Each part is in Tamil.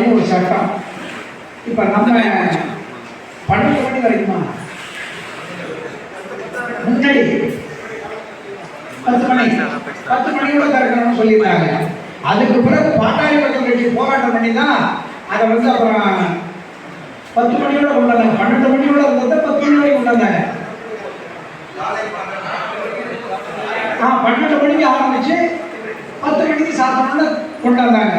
அப்படின்னு ஒரு சட்டம். இப்போ நம்ம பன்னெண்டு மணி வரைக்குமா? முன்னாடி பத்து மணி பத்து மணியோட திறக்கணும்னு சொல்லியிருந்தாங்க. அதுக்கு பிறகு பாட்டாளி மக்கள் கட்சி போராட்டம் பண்ணி தான் அதை வந்து அப்புறம் பத்து மணியோட கொண்டு வந்தாங்க. பன்னெண்டு மணியோட இருந்தது பத்து மணி வரைக்கும் கொண்டு வந்தாங்க. ஆ பன்னெண்டு மணிக்கு ஆரம்பிச்சு பத்து மணிக்கு சாப்பிடணும்னு கொண்டு வந்தாங்க.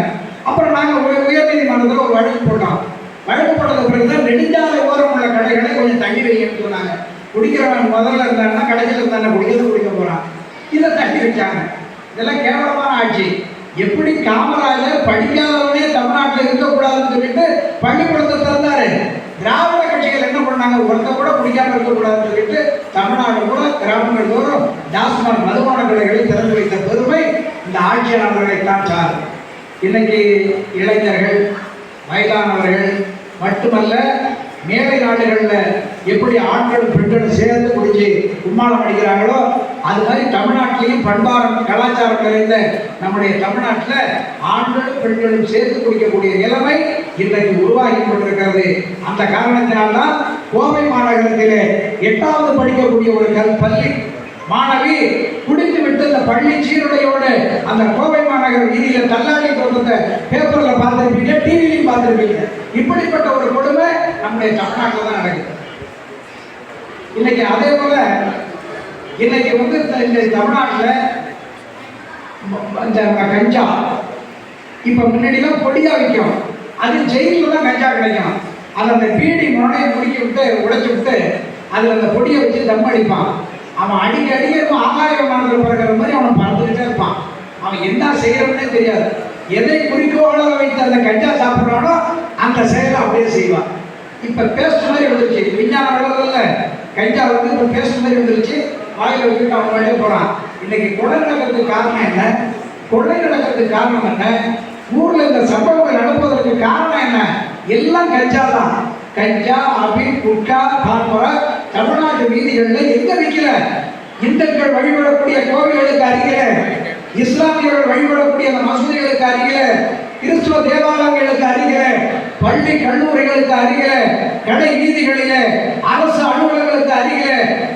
அப்புறம் நாங்கள் உயர்நீதிமன்றத்தில் ஒரு வழக்கு போட்டோம். வழக்கு போட்டதுக்கு பிறகு தான் நெடுஞ்சாலை ஓரம் உள்ள கடைகளை கொஞ்சம் தண்ணி வைக்கணும்னு சொன்னாங்க. குடிக்கிறவன் முதல்ல இருந்தான்னா கடைசியில் இருந்தானே குடிக்கிறது குடிக்க போகிறான் இதை தட்டி வச்சாங்க. இதெல்லாம் கேவலமான ஆட்சி. எப்படி காமராஜர் படிக்காதவனே தமிழ்நாட்டில் இருக்கக்கூடாதுன்னு சொல்லிட்டு பள்ளிக்கூடத்தை திறந்தாரு திராவிட கட்சிகள் என்ன பண்ணாங்க? ஒருத்த கூட குடிக்காம இருக்கக்கூடாதுன்னு சொல்லிட்டு தமிழ்நாடு கூட கிராமங்கள் தோறும் டாஸ்மாக் மதுபான கடைகளை திறந்து வைத்த பெருமை இந்த ஆட்சியாளர்களை தான் சார் இன்னைக்கு இளைஞர்கள் வயதானவர்கள் மட்டுமல்ல மேலை நாடுகளில் எப்படி ஆண்களும் பெண்களும் சேர்ந்து குடிச்சு கும்மாளம் அடிக்கிறாங்களோ அது மாதிரி தமிழ்நாட்டிலையும் பண்பாரம் கலாச்சாரம் நிறைந்த நம்முடைய தமிழ்நாட்டில் ஆண்களும் பெண்களும் சேர்ந்து குடிக்கக்கூடிய நிலைமை இன்றைக்கு உருவாகி கொண்டிருக்கிறது. அந்த காரணத்தினால்தான் கோவை மாநகரத்திலே எட்டாவது படிக்கக்கூடிய ஒரு கல் பள்ளி மாணவி குடித்து விட்டு இந்த பள்ளி சீருடையோடு அந்த கோவை மாநகர் வீதியில தள்ளாடி கொண்டு பேப்பர்ல பார்த்துருப்பீங்க டிவிலையும் பார்த்துருப்பீங்க. இப்படிப்பட்ட ஒரு கொடுமை நம்முடைய தமிழ்நாட்டில் தான் நடக்குது. இன்னைக்கு அதே போல இன்னைக்கு வந்து இந்த- தமிழ்நாட்டில் இந்த கஞ்சா இப்போ முன்னாடிலாம் பொடியாக விற்கும். அது ஜெயிலில் தான் கஞ்சா கிடைக்கும். அதை அந்த பீடி முனையை முடிக்கி விட்டு உடைச்சி விட்டு அதில் அந்த பொடியை வச்சு தம் அடிப்பான். அவன் அடிக்க அடிக்க இருக்கும் ஆகாய விமானத்தில் பிறக்கிற மாதிரி அவனை பறந்துக்கிட்டே இருப்பான். அவன் என்ன செய்யறவனே தெரியாது. எதை குறிக்கோளாக வைத்து அந்த கஞ்சா சாப்பிட்றானோ அந்த செயலை அப்படியே செய்வான். இப்போ பேஸ்ட் மாதிரி வந்துருச்சு. விஞ்ஞான உலகத்தில் கஞ்சா வந்து இப்போ பேஸ்ட் மாதிரி வந்துருச்சு. வாயில் வச்சுட்டு அவன் வழியே போகிறான் இன்னைக்கு கொலை நடக்கிறதுக்கு காரணம் என்ன? கொள்ளை நடக்கிறதுக்கு காரணம் என்ன? ஊரில் இந்த சம்பவங்கள் நடப்பதற்கு காரணம் என்ன? எல்லாம் கஞ்சா தான். கஞ்சா அபி குட்கா பான்புரா தமிழ்நாட்டு வீதிகளில் எங்க விற்கல இந்துக்கள் வழிபடக்கூடிய கோவில்களுக்கு அருகில இஸ்லாமியர்கள் வழிபடக்கூடிய அந்த மசூதிகளுக்கு அருகில கிறிஸ்துவ தேவாலயங்களுக்கு அருகில பள்ளி கல்லூரிகளுக்கு அருகில கடை வீதிகளில அரசு அலுவலர்களுக்கு அருகில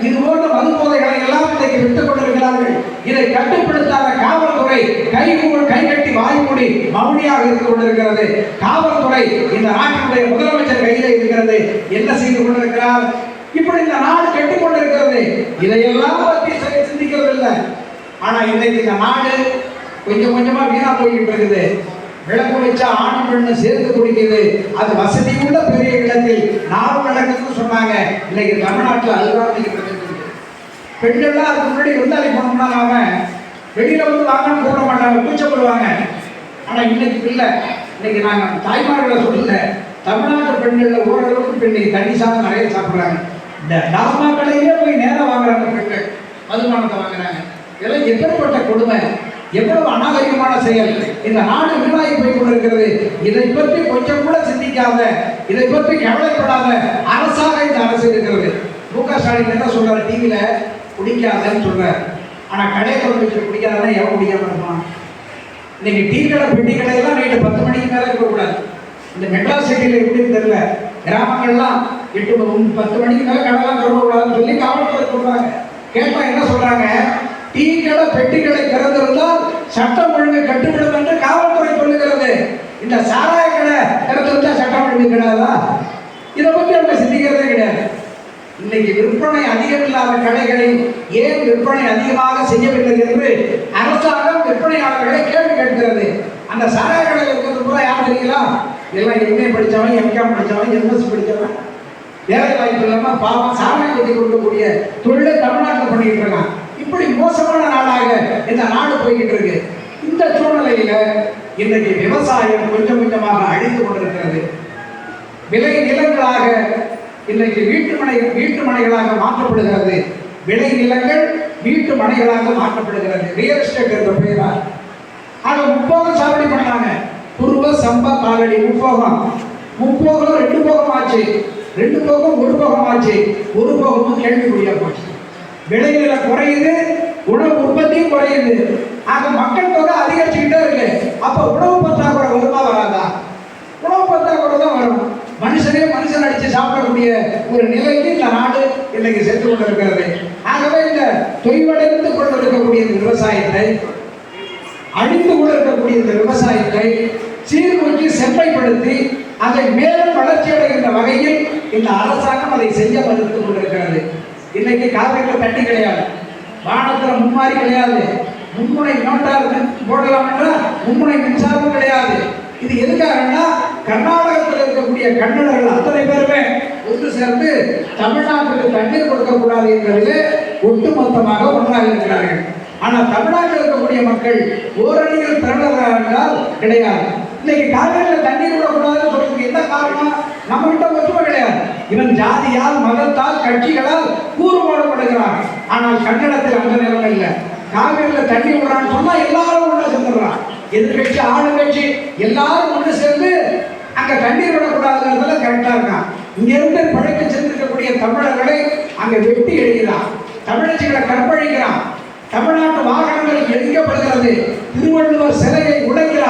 இது போன்ற மது போதைகளை எல்லாம் இன்றைக்கு விட்டுக் கொண்டிருக்கிறார்கள். இதை கட்டுப்படுத்தாத காவல்துறை கை கை கட்டி வாய் மூடி மௌனியாக இருந்து கொண்டிருக்கிறது. காவல்துறை இந்த நாட்டினுடைய முதலமைச்சர் கையில இருக்கிறது. என்ன செய்து கொண்டிருக்கிறார்? இப்படி இந்த நாடு கெட்டுக் கொண்டிருக்கிறது இதையெல்லாம் பற்றி சி- சிந்திக்கிறது இல்லை ஆனா இன்னைக்கு இந்த நாடு கொஞ்சம் கொஞ்சமா வீணா போய்கிட்டு இருக்குது. விளக்கு வச்சா ஆணும் பெண்ணு சேர்த்து குடிக்குது. அது வசதி உள்ள பெரிய இடத்தில் நாடு நடக்குதுன்னு சொன்னாங்க. இன்னைக்கு தமிழ்நாட்டில் அதுதான் பெண்கள்லாம் அதுக்கு முன்னாடி விருந்தாளி போனோம்னா அவன் வெளியில வந்து வாங்கன்னு கூட மாட்டாங்க கூச்சப்படுவாங்க ஆனா இன்னைக்கு இல்லை. இன்னைக்கு நாங்கள் தாய்மார்களை சொல்லல. தமிழ்நாட்டு பெண்களில் ஓரளவுக்கு பெண்ணை தனி தண்ணி சாதம் நிறைய சாப்பிட்றாங்க. இந்த டாஸ்மா கடையிலே போய் நேரம் வாங்குறாங்க பெண்கள் மதுபானத்தை வாங்குறாங்க. இதெல்லாம் எப்பேற்பட்ட கொடுமை? எவ்வளவு அநாகரிகமான செயல்? இந்த நாடு வீணாகி போய் கொண்டிருக்கிறது இதை பற்றி கொஞ்சம் கூட சிந்திக்காத இதை பற்றி கவலைப்படாத அரசாக இந்த அரசு இருக்கிறது. மு க. ஸ்டாலின் என்ன சொல்றாரு? டிவியில குடிக்காதன்னு சொல்றாரு. ஆனா கடை திறந்து வச்சு குடிக்காதன்னா எவன் குடிக்காம இருப்பான்? இன்னைக்கு டீ கடை பெட்டி கடையெல்லாம் நைட்டு பத்து மணிக்கு மேலே இருக்கக்கூடாது. இந்த மெட்ராஸ் சிட்டியில் எப்படின்னு தெரியல. கிராமங்கள்லாம் எட்டு மணி- பத்து மணிக்கு மேலே கடைலாம் திறக்கக்கூடாதுன்னு சொல்லி காவல்துறை சொல்றாங்க. கேட்டா என்ன சொல்றாங்க? டீ கடை பெட்டி கடை திறந்திருந்தால் சட்டம் ஒழுங்கு கட்டுப்படும் என்று காவல்துறை சொல்லுகிறது. இந்த சாராய கடை திறந்திருந்தா சட்டம் ஒழுங்கு கிடையாதா? இதை பற்றி அவங்க சிந்திக்கிறதே கிடையாது. இன்னைக்கு விற்பனை அதிகம் இல்லாத கடைகளை ஏன் விற்பனை அதிகமாக செய்யவில்லை என்று அரசாங்கம் விற்பனையாளர்களை கேள்வி கேட்கிறது. அந்த சாராய கடையில் இருக்கிறது கூட யார் தெரியுங்களா எல்லாம் எம்ஏ படித்தவன் எம்காம் படித்தவன் எம்எஸ் படித்தவன் வேலை வாய்ப்பு இல்லாமல் பாவம் சாராயம் கட்டி கொடுக்கக்கூடிய தொழிலை தமிழ்நாட்டில் பண்ணிக்கிட்டு இருக்கான் இப்படி மோசமான நாடாக இந்த நாடு போய்கிட்டு இருக்கு. இந்த சூழ்நிலையில இன்றைக்கு விவசாயம் கொஞ்சம் கொஞ்சமாக அழிந்து கொண்டிருக்கிறது. விலை நிலங்களாக இன்றைக்கு வீட்டு மனை வீட்டு மனைகளாக மாற்றப்படுகிறது. விளை நிலங்கள் வீட்டு மனைகளாக மாற்றப்படுகிறது. ரியல் எஸ்டேட் என்ற பெயரால். ஆக முப்போகம் சாகுபடி பண்ணாங்க. குருவ சம்ப காலடி முப்போகம். முப்போகம் ரெண்டு போகம் ஆச்சு. ரெண்டு போகம் ஒரு போகம் ஆச்சு. ஒரு போகமும் கேள்விக்குறியா போச்சு. விளைநில குறையுது உணவு உற்பத்தியும் குறையுது. ஆக மக்கள் தொகை அதிகரிச்சுக்கிட்டே இருக்கு. அப்ப உணவு பற்றாக்குறை வருமா வராதா? உணவு பத்தாக்குறை தான் வரும். மனுஷனே மனுஷன் அடிச்சு சாப்பிடக்கூடிய ஒரு நிலைக்கு இந்த நாடு இன்னைக்கு சென்று கொண்டிருக்கிறது. ஆகவே இந்த தொய்வடைந்து கொண்டிருக்கக்கூடிய இந்த விவசாயத்தை அழிந்து கொண்டிருக்கக்கூடிய இந்த விவசாயத்தை சீர்தூக்கி செம்மைப்படுத்தி அதை மேலும் வளர்ச்சி அடைகின்ற வகையில் இந்த அரசாங்கம் அதை செய்ய மறுத்துக் கொண்டிருக்கிறது. இன்னைக்கு காவிரியில் தண்ணி கிடையாது. வானத்துல மும்மாரி கிடையாது. மும்முனை நோட்டார் போடலாம் என்றால் மும்முனை மின்சாரம் கிடையாது. இது எதுக்காகன்னா கர்நாடகத்தில் இருக்கக்கூடிய கன்னடர்கள் அத்தனை பேருமே ஒன்று சேர்ந்து தமிழ்நாட்டுக்கு தண்ணீர் கொடுக்கக்கூடாது என்பதிலே ஒட்டுமொத்தமாக ஒன்றாக இருக்கிறார்கள். ஆனால் தமிழ்நாட்டில் இருக்கக்கூடிய மக்கள் ஓரணியில் திரண்டதாக என்றால் கிடையாது. இன்னைக்கு காவிரியில் தண்ணீர் விடக்கூடாதுன்னு சொல்றதுக்கு என்ன காரணம்? நம்மகிட்ட ஒற்றுமை கிடையாது. இவன் ஜாதியால் மதத்தால் கட்சிகளால் கூறுபாடுபடுகிறான் ஆனால் கன்னடத்தில் அந்த நிலைமை இல்லை. காவிரியில் தண்ணி விடுறான்னு சொன்னால் எல்லாரும் ஒன்று சேர்ந்துடுறான் எதிர்கட்சி ஆளுங்கட்சி எல்லாரும் ஒன்று சேர்ந்து அங்கே தண்ணீர் விடக்கூடாதுங்கிறதுல கரெக்டாக இருக்கான். இங்கிருந்து இருந்து சென்றிருக்கக்கூடிய தமிழர்களை அங்கே வெட்டி எழுகிறான். தமிழச்சிகளை கற்பழிக்கிறான். தமிழ்நாட்டு வாகனங்கள் எரிக்கப்படுகிறது. திருவள்ளுவர் சிலையை உடைக்கிறார்.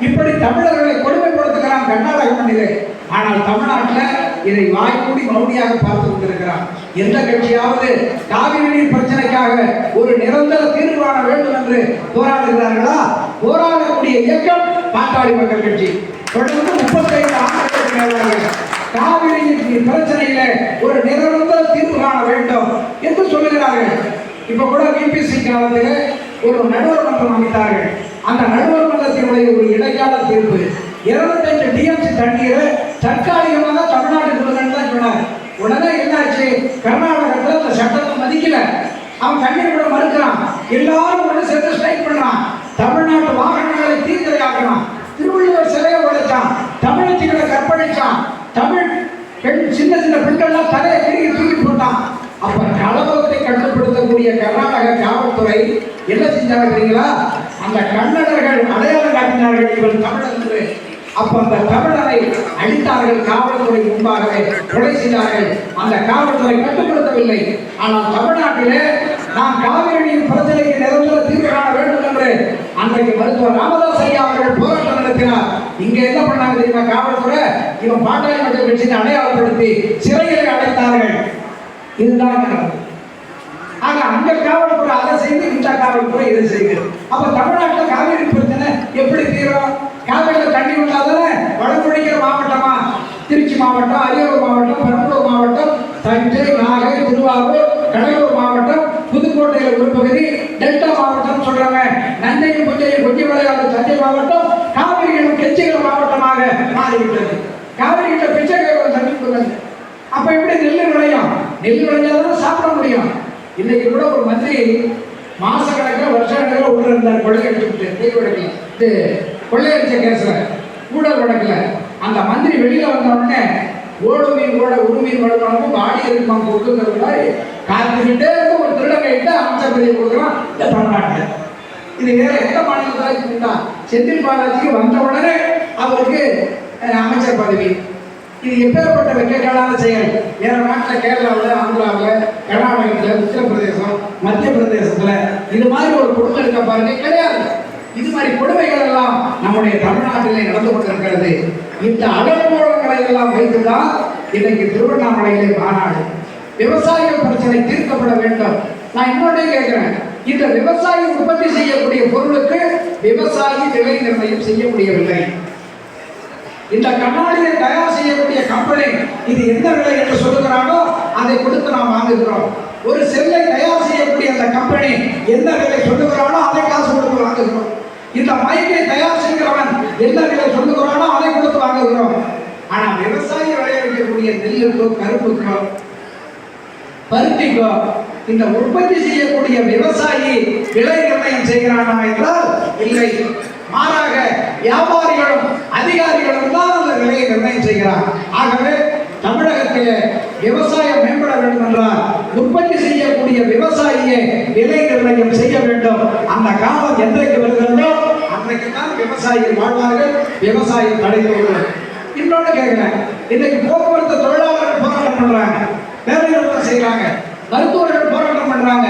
இப்படி தமிழர்களை கொடுமைப்படுத்துகிறான் கர்நாடக மண்ணிலே ஆனால் தமிழ்நாட்டில் இதை வாய்மூடி மௌனியாக பார்த்து கொண்டிருக்கிறார். எந்த கட்சியாவது காவிரி நீர் பிரச்சனைக்காக ஒரு நிரந்தர தீர்வு காண வேண்டும் என்று போராடுகிறார்களா? போராடக்கூடிய இயக்கம் பாட்டாளி மக்கள் கட்சி. தொடர்ந்து முப்பத்தைந்து ஆண்டுகளுக்கு மேலாக காவிரி நீர் பிரச்சனையில ஒரு நிரந்தர தீர்வு காண வேண்டும் என்று சொல்லுகிறார்கள். இப்ப கூட பிபிசி காலத்தில் ஒரு நடுவர் மன்றம் அமைத்தார்கள். அந்த நடுவர் மன்றத்தினுடைய ஒரு இடைக்கால தீர்ப்பு. இருபத்தஞ்சு டிஎம்சி தண்ணீரை தற்காலிகமாக தமிழ்நாட்டுக்கு கொடுங்கன்னு தான் சொன்னார். உடனே என்னாச்சு? கர்நாடகத்தில் அந்த சட்டத்தை மதிக்கல. அவன் தண்ணீர் விட மறுக்கிறான். எல்லாரும் ஒன்று சேர்ந்து ஸ்ட்ரைக் பண்றான். தமிழ்நாட்டு வாகனங்களை தீர்க்கலையாக்குறான் திருவள்ளுவர் சிலையை உடைச்சான். தமிழச்சிகளை கற்பழிச்சான். தமிழ் பெண் சின்ன சின்ன பெண்கள்லாம் தலையை திருகி தூக்கி போட்டான். அப்ப கலவரத்தை கட்டுப்படுத்தக்கூடிய கர்நாடக காவல்துறை என்ன செஞ்சாங்க தெரியுங்களா? அந்த கன்னடர்கள் அடையாளம் காட்டினார்கள் இவன் தமிழன் என்று. அப்ப அந்த தமிழரை அழித்தார்கள் காவல்துறை முன்பாகவே கொலை செய்தார்கள். அந்த காவல்துறை கட்டுப்படுத்தவில்லை. ஆனால் தமிழ்நாட்டிலே நாம் காவிரி நீர் பிரச்சனைக்கு நிரந்தர தீர்வு காண வேண்டும் என்று அன்றைக்கு மருத்துவர் ராமதாஸ் ஐயா அவர்கள் போராட்டம் நடத்தினார். இங்க என்ன பண்ணாங்க தெரியுமா? காவல்துறை இவன் பாட்டாளி மக்கள் கட்சியை அடையாளப்படுத்தி சிறையில் அடைத்தார்கள். இதுதான் நடந்தது. ஆக அந்த காவல்துறை அதை செய்து இந்த காவல்துறை இதை செய்யுது அப்ப தமிழ்நாட்டில் காவிரி பிரச்சனை எப்படி தீரும்? காவிரியில் தண்ணி வந்தாதானே வடபிடிக்கிற மாவட்டமா? திருச்சி மாவட்டம் அரியலூர் மாவட்டம் பெரம்பலூர் மாவட்டம் தஞ்சை நாகை திருவாரூர் கடலூர் மாவட்டம் புதுக்கோட்டையில் ஒரு பகுதி டெல்டா மாவட்டம் சொல்றாங்க. நஞ்சையும் புஞ்சையும் கொஞ்சம் விளையாடு தஞ்சை மாவட்டம் காவிரியிலும் கெச்சிகள் மாவட்டமாக மாறிவிட்டது. காவிரிகிட்ட பிச்சை தண்ணி கொடுங்க அப்ப எப்படி நெல் விளையும்? நெல் விளைஞ்சாதான் சாப்பிட முடியும். இன்னைக்கு கூட ஒரு மந்திரி மாச கணக்கில் வருஷ கணக்கில் உள்ள இருந்தார் கொள்ளையடிச்சுட்டு தெய்வ உடைக்கல இது கொள்ளையடிச்ச கேஸ்ல கூட உடைக்கல அந்த மந்திரி வெளியில வந்த உடனே ஓடு மீன் கூட ஒரு மீன் வளர்க்கணும் பாடி இருக்கும் கொடுக்குறது மாதிரி காத்துக்கிட்டே இருக்கும் ஒரு திருட கைட்டு அமைச்சர் பதவி கொடுக்குறான் இந்த தமிழ்நாட்டில். இது வேற எந்த மாநிலத்தில் இருந்தா செந்தில் பாலாஜிக்கு வந்த உடனே அவருக்கு அமைச்சர் பதவி. இது எப்பேற்பட்ட வெட்கக்கேடான செயல்? வேற நாட்டில் கேரளாவில் ஆந்திராவில் கர்நாடகத்தில் உத்தரப்பிரதேசம் மத்திய பிரதேசத்தில் இது மாதிரி ஒரு கொடுமை இருக்க பாருங்க கிடையாது. இது மாதிரி கொடுமைகள் எல்லாம் நம்முடைய தமிழ்நாட்டிலே நடந்து கொண்டிருக்கிறது. இந்த அகலமூலங்களை எல்லாம் வைத்துதான் இன்னைக்கு திருவண்ணாமலையிலே மாநாடு. விவசாய பிரச்சனை தீர்க்கப்பட வேண்டும். நான் இன்னொன்னே கேட்கிறேன். இந்த விவசாயி உற்பத்தி செய்யக்கூடிய பொருளுக்கு விவசாயி விலை நிர்ணயம் செய்ய முடியவில்லை இந்த கண்ணாடியை தயார் செய்யக்கூடிய கம்பெனி இது எந்த விலை என்று சொல்லுகிறானோ அதை கொடுத்து நாம் வாங்குகிறோம். ஒரு செல்லை தயார் செய்யக்கூடிய அந்த கம்பெனி எந்த விலை சொல்லுகிறானோ அதை காசு கொடுத்து வாங்குகிறோம். இந்த மைக்கை தயார் செய்கிறவன் எந்த விலை சொல்லுகிறானோ அதை கொடுத்து வாங்குகிறோம். ஆனா விவசாயி விளைவிக்கக்கூடிய நெல்லுக்கோ கரும்புக்கோ பருத்திக்கோ இந்த உற்பத்தி செய்யக்கூடிய விவசாயி விலை நிர்ணயம் செய்கிறானா என்றால் இல்லை. மாறாக வியாபாரிகளும் அதிகாரிகளும் தான் அந்த விலையை நிர்ணயம் செய்கிறார். ஆகவே தமிழகத்திலே விவசாயம் மேம்பட வேண்டும் என்றால் உற்பத்தி செய்யக்கூடிய விவசாயியை விலை நிர்ணயம் செய்ய வேண்டும். அந்த காலம் என்றைக்கு வருகிறதோ அன்றைக்கு தான் விவசாயிகள் வாழ்வார்கள் விவசாயம் தடைந்து இன்னொன்று கேட்கிறேன் இன்னைக்கு போக்குவரத்து தொழிலாளர்கள் போராட்டம் பண்றாங்க. வேலை நிறுத்தம் செய்யறாங்க மருத்துவர்கள் போராட்டம் பண்றாங்க.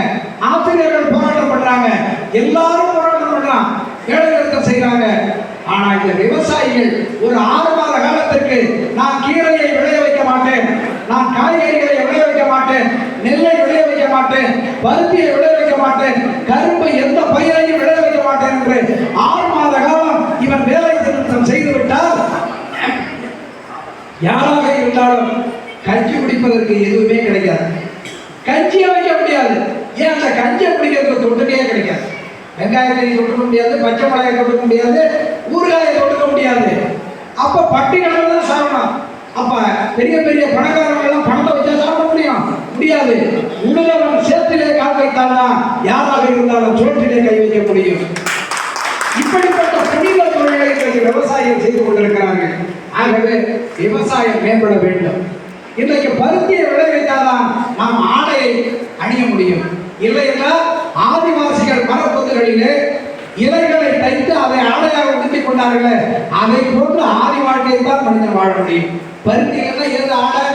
ஆசிரியர்கள் போராட்டம் பண்றாங்க. எல்லாரும் போராட்டம் பண்றான் வேலை நிறுத்தம் செய்கிறாங்க. ஆனால் இந்த விவசாயிகள் ஒரு ஆறு மாத காலத்திற்கு நான் கீரையை விளைய வைக்க மாட்டேன். நான் காய்கறிகளை விளைய வைக்க மாட்டேன். நெல்லை விளைய வைக்க மாட்டேன். பருத்தியை விளைய வைக்க மாட்டேன். கரும்பு எந்த பயிரையும் விளைய வைக்க மாட்டேன் என்று ஆறு மாத காலம் இவன் வேலை நிறுத்தம் செய்துவிட்டால் யாராக இருந்தாலும் கஞ்சி குடிப்பதற்கு எதுவுமே கிடைக்காது கஞ்சியை வைக்க முடியாது. ஏன் அந்த கஞ்சியை குடிக்கிறதுக்கு தொட்டுக்கே கிடைக்காது. வெங்காயத்தை தொட்டுக்க முடியாது பச்சை மிளகாயை தொட்டுக்க முடியாது ஊறுகாயை தொட்டுக்க முடியாது. அப்போ பட்டி கடவுள் தான் சாப்பிடணும் அப்போ பெரிய பெரிய பணக்காரங்கள்லாம் பணத்தை வச்சா சாப்பிட முடியும். முடியாது. உள்ளவன் சேத்திலே கால் வைத்தால்தான் யாராக இருந்தாலும் சோற்றிலே கை வைக்க முடியும். இப்படிப்பட்ட புனித தொழிலை இன்றைக்கு விவசாயம் செய்து கொண்டிருக்கிறாங்க ஆகவே விவசாயம் மேம்பட வேண்டும். இன்றைக்கு பருத்தியை விளைவித்தால்தான் நாம் ஆடையை அணிய முடியும். இல்லை என்றால் ஆதிவாசிகள் மரப்பொத்துகளிலே இலைகளை தைத்து அதை ஆடையாக உடுத்திக் கொண்டார்களே அதை போன்று ஆதி வாழ்க்கையை தான் மனிதன் வாழ முடியும். பருத்தியில் எது ஆடை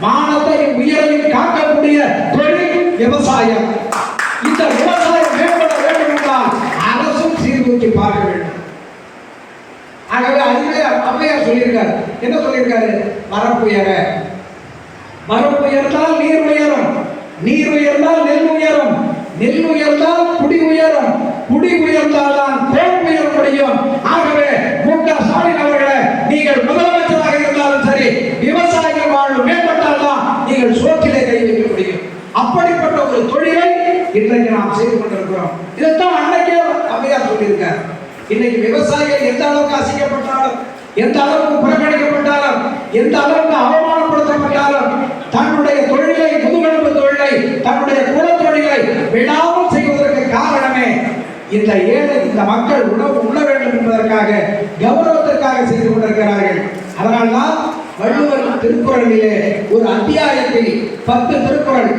வானத்தை உயரையும் காக்கக்கூடிய தொழில் விவசாயம். இந்த விவசாயம் மேம்பட வேண்டும் என்றால் அரசும் சீர்தூக்கி பார்க்க வேண்டும். ஆகவே அதுவே அம்மையார் சொல்லியிருக்காரு. என்ன சொல்லியிருக்காரு? மரப்புயர மரப்புயர்ந்தால் நீர் உயரும். நீர் உயர்ந்தால் நெல் உயரும். நெல் உயர்ந்தால் குடி உயரும் குடி உயர்ந்தால் தான் உயர முடியும். ஆகவே மு க ஸ்டாலின் அவர்களே நீங்கள் முதலமைச்சராக இருந்தாலும் சரி விவசாயிகள் வாழ்வு மேம்பட்டால் தான் நீங்கள் சோற்றிலே கை வைக்க முடியும். அப்படிப்பட்ட ஒரு தொழிலை இன்றைக்கு நாம் செய்து கொண்டிருக்கிறோம். இதைத்தான் அன்னைக்கே அவையார் சொல்லியிருக்கார். இன்னைக்கு விவசாயிகள் எந்த அளவுக்கு அசிங்கப்பட்டாலும் எந்த அளவுக்கு புறக்கணிக்கப்பட்டாலும் எந்த அளவுக்கு அவமானப்படுத்தப்பட்டாலும் தன்னுடைய தொழிலை முதுகெலும்பு தொழிலை தன்னுடைய குலத்தொழிலை விடாமல் செய்வதற்கு காரணமே இந்த ஏழை இந்த மக்கள் உணவு உண்ண வேண்டும் என்பதற்காக கௌரவத்திற்காக செய்து கொண்டிருக்கிறார்கள். அதனால்தான் வள்ளுவர் திருக்குறளிலே ஒரு அத்தியாயத்தில் பத்து திருக்குறள்.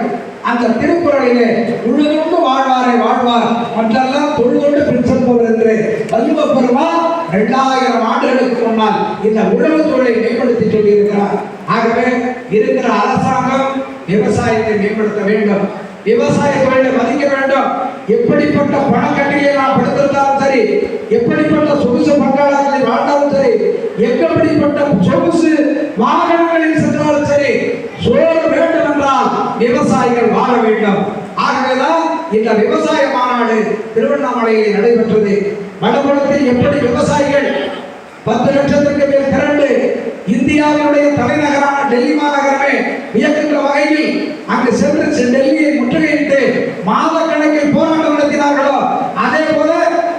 அந்த திருக்குறளிலே உழுதுண்டு வாழ்வாரை வாழ்வார். மற்றெல்லாம் தொழுதொண்டு பின் செல்பவர் என்று வள்ளுவ பெருமான் இரண்டாயிரம் ஆண்டுகளுக்கு முன்னால் இந்த உழவு தொழிலை மேம்படுத்தி சொல்லியிருக்கிறார் ஆகவே இருக்கிற அரசாங்கம் விவசாயத்தை மேம்படுத்த வேண்டும். விவசாய தொழிலை மதிக்க வேண்டும். எப்படிப்பட்ட பணக்கட்டியை நான் படுத்திருந்தாலும் சரி எப்படிப்பட்ட சொகுசு பங்காளர்களில் வாழ்ந்தாலும் சரி எப்படிப்பட்ட சொகுசு வாகனங்களில் சென்றாலும் சரி சோறு வேண்டும் என்றால் விவசாயிகள் வாழ வேண்டும். ஆகவேதான் இந்த விவசாய மாநாடு திருவண்ணாமலையில் நடைபெற்றது. வடபுறத்தில் எப்படி விவசாயிகள் பத்து லட்சத்திற்கு மேல் திரண்டு இந்தியாவினுடைய தலைநகரான டெல்லி மாநகரமே வியக்கின்ற வகையில் அங்கு சென்று டெல்லியை மாத கணக்கில் போராட்டம் நடத்தினார்களோ அதே போல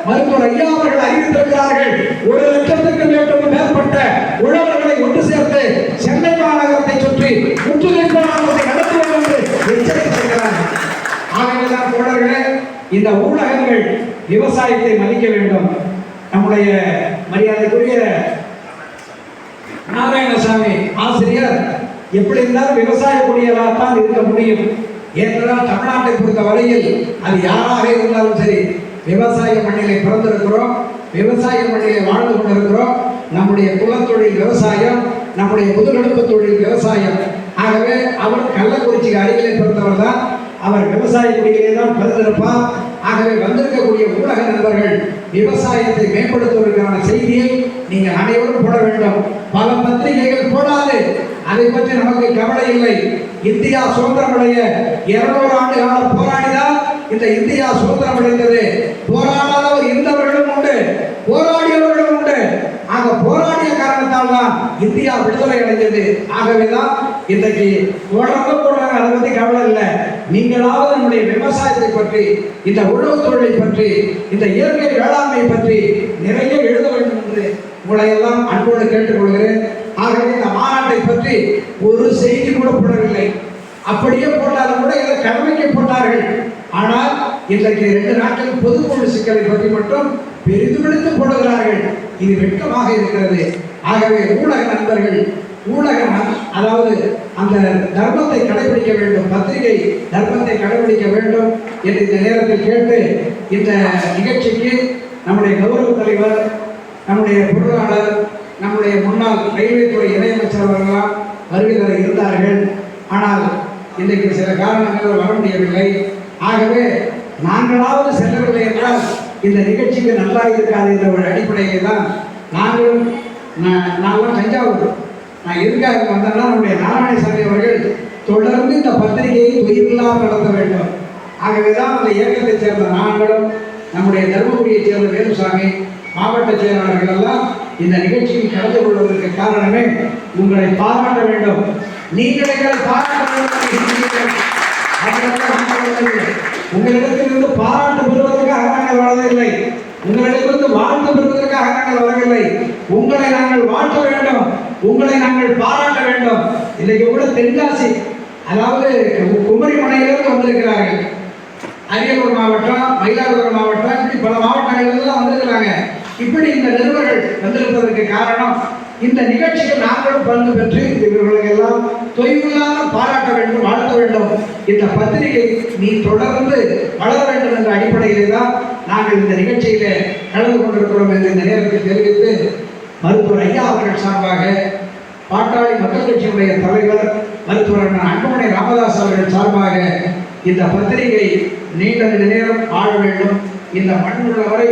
மருத்துவர் ஐயா அவர்கள் அறிவித்திருக்கிறார்கள் ஒரு லட்சத்துக்கு மேற்பட்ட மேற்பட்ட உழவர்களை ஒன்று சேர்த்து சென்னை மாநகரத்தை சுற்றி முற்றுகை போராட்டத்தை நடத்துவோம் என்று எச்சரித்திருக்கிறார்கள் ஆகவேதான் தோழர்களே இந்த ஊடகங்கள் விவசாயத்தை மதிக்க வேண்டும். நம்முடைய மரியாதைக்குரிய நாராயணசாமி ஆசிரியர் எப்படி இருந்தாலும் விவசாய குடியலாக தான் இருக்க முடியும். ஏனென்றால் தமிழ்நாட்டை பொறுத்த வரையில் அது யாராக இருந்தாலும் சரி விவசாய மண்ணிலே பிறந்திருக்கிறோம் விவசாய மண்ணிலே வாழ்ந்து கொண்டிருக்கிறோம். நம்முடைய குலத்தொழில் விவசாயம் நம்முடைய முதலெடுப்பு தொழில் விவசாயம். ஆகவே அவர் கள்ளக்குறிச்சிக்கு அருகிலே பிறந்தவர் தான். அவர் விவசாய குடியிலே தான் பிறந்திருப்பார். ஆகவே வந்திருக்கக்கூடிய ஊடக நண்பர்கள் விவசாயத்தை மேம்படுத்துவதற்கான செய்தியை நீங்கள் அனைவரும் போட வேண்டும். பல பத்திரிகைகள் போடாது. அதை பற்றி நமக்கு கவலை இல்லை. இந்தியா சுதந்திரமடைய இருநூறு ஆண்டு கால போராடிதான் இந்த இந்தியா சுதந்திரம் அடைந்தது. போராடாதவர் இருந்தவர்களும் உண்டு போராடியவர்களும் உண்டு ஆக போராடிய காரணத்தால் தான் இந்தியா விடுதலை அடைந்தது. ஆகவேதான் இன்றைக்கு உடம்பு போடுறாங்க அதை பத்தி கவலை இல்லை. நீங்களாவது நம்முடைய விவசாயத்தை பற்றி இந்த உழவு தொழிலை பற்றி இந்த இயற்கை வேளாண்மை பற்றி நிறைய எழுத வேண்டும் என்று உங்களை எல்லாம் அன்போடு கேட்டுக்கொள்கிறேன். ஆகவே இந்த மாநாட்டை பற்றி ஒரு செய்தி கூட போடவில்லை. அப்படியே போட்டாலும் கூட இதை கடமைக்கு போட்டார்கள். ஆனால் இன்றைக்கு ரெண்டு நாட்கள் பொதுக்குழு சிக்கலை பற்றி மட்டும் பெரிதுபடுத்து போடுகிறார்கள் இது வெட்கமாக இருக்கிறது. ஆகவே ஊடக நண்பர்கள் ஊடக அதாவது அந்த தர்மத்தை கடைபிடிக்க வேண்டும் பத்திரிகை தர்மத்தை கடைபிடிக்க வேண்டும் என்று இந்த நேரத்தில் கேட்டு இந்த நிகழ்ச்சிக்கு நம்முடைய கௌரவ தலைவர் நம்முடைய பொருளாளர் நம்முடைய முன்னாள் ரயில்வே துறை இணையமைச்சர் அவர்களாம் வருகை தர இருந்தார்கள். ஆனால் இன்றைக்கு சில காரணங்கள் வர முடியவில்லை. ஆகவே நாங்களாவது செல்லவில்லை என்றால் இந்த நிகழ்ச்சிக்கு நல்லா இருக்காது என்ற ஒரு அடிப்படையை தான் நாங்களும் நான் நான்லாம் தஞ்சாவூர். நான் எதுக்காக வந்தேன்னா நம்முடைய நாராயணசாமி அவர்கள் தொடர்ந்து இந்த பத்திரிகையை தொய்வில்லாமல் நடத்த வேண்டும். ஆகவே தான் அந்த இயக்கத்தைச் சேர்ந்த நாங்களும் நம்முடைய தருமபுரியைச் சேர்ந்த வேலுசாமி மாவட்ட செயலாளர்கள் எல்லாம் இந்த நிகழ்ச்சியில் கலந்து கொள்வதற்கு காரணமே உங்களை பாராட்ட வேண்டும். நீங்கள் எங்களை பாராட்ட உங்களிடத்திலிருந்து பாராட்டு பெறுவதற்காக நாங்கள் வளரவில்லை உங்களிடத்திலிருந்து வாழ்த்து பெறுவதற்காக நாங்கள் வரவில்லை. உங்களை நாங்கள் வாழ்த்த வேண்டும். உங்களை நாங்கள் பாராட்ட வேண்டும். இன்னைக்கு கூட தென்காசி அதாவது குமரி மலையிலிருந்து வந்திருக்கிறார்கள். அரியலூர் மாவட்டம் மயிலாடுதுறை மாவட்டம் இப்படி பல மாவட்டங்களிலிருந்து வந்திருக்கிறாங்க. இப்படி இந்த நிறுவனங்கள் வந்திருப்பதற்கு காரணம் இந்த நிகழ்ச்சியில் நாங்களும் பங்கு பெற்று இவர்களுக்கு எல்லாம் தொய்வில்லாமல் பாராட்ட வேண்டும் வாழ்த்த வேண்டும் இந்த பத்திரிகை நீ தொடர்ந்து வளர வேண்டும் என்ற அடிப்படையிலே தான் நாங்கள் இந்த நிகழ்ச்சியிலே கலந்து கொண்டிருக்கிறோம் என்று இந்த நேரத்தில் தெரிவித்து மருத்துவர் ஐயா அவர்கள் சார்பாக பாட்டாளி மக்கள் கட்சியினுடைய தலைவர் மருத்துவர் அன்புமணி ராமதாஸ் அவர்கள் சார்பாக இந்த பத்திரிகை நீண்ட நேரம் வாழ வேண்டும். இந்த மண் உள்ளவரை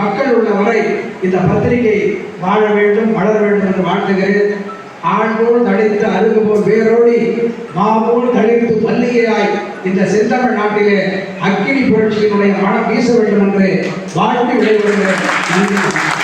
மக்கள் உள்ளவரை இந்த பத்திரிகை வாழ வேண்டும் வளர வேண்டும் என்று வாழ்த்துகிறேன். ஆண்போல் தளித்து அருகு போல் வேரோடி மாவோல் தளித்து மல்லிகையாய் இந்த செந்தமிழ் நாட்டிலே அக்கினி புரட்சியினுடைய மனம் வீச வேண்டும் என்று வாழ்த்து விடைபெறுகிறேன். நன்றி.